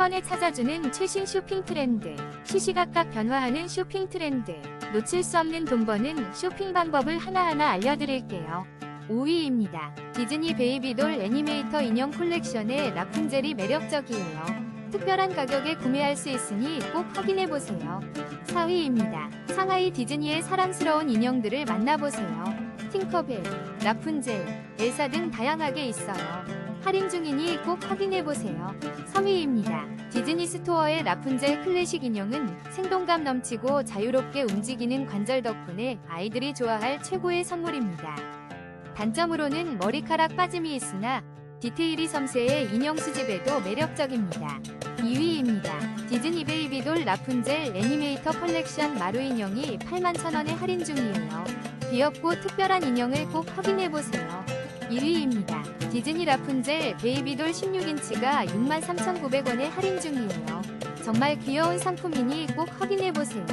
번에 찾아주는 최신 쇼핑 트렌드. 시시각각 변화하는 쇼핑 트렌드. 놓칠 수 없는 돈 버는 쇼핑 방법을 하나하나 알려드릴게요. 5위입니다. 디즈니 베이비돌 애니메이터 인형 콜렉션의 라푼젤이 매력적이에요. 특별한 가격에 구매할 수 있으니 꼭 확인해보세요. 4위입니다. 상하이 디즈니의 사랑스러운 인형들을 만나보세요. 팅커벨, 라푼젤, 엘사 등 다양하게 있어요. 할인 중이니 꼭 확인해보세요. 3위입니다. 디즈니 스토어의 라푼젤 클래식 인형은 생동감 넘치고 자유롭게 움직이는 관절 덕분에 아이들이 좋아할 최고의 선물입니다. 단점으로는 머리카락 빠짐이 있으나 디테일이 섬세해 인형 수집에도 매력적입니다. 2위입니다. 디즈니 베이비돌 라푼젤 애니메이터 컬렉션 마루 인형이 81,000원에 할인 중이에요. 귀엽고 특별한 인형을 꼭 확인해보세요. 1위입니다. 디즈니 라푼젤 베이비돌 16인치가 63,900원에 할인 중이에요. 정말 귀여운 상품이니 꼭 확인해보세요.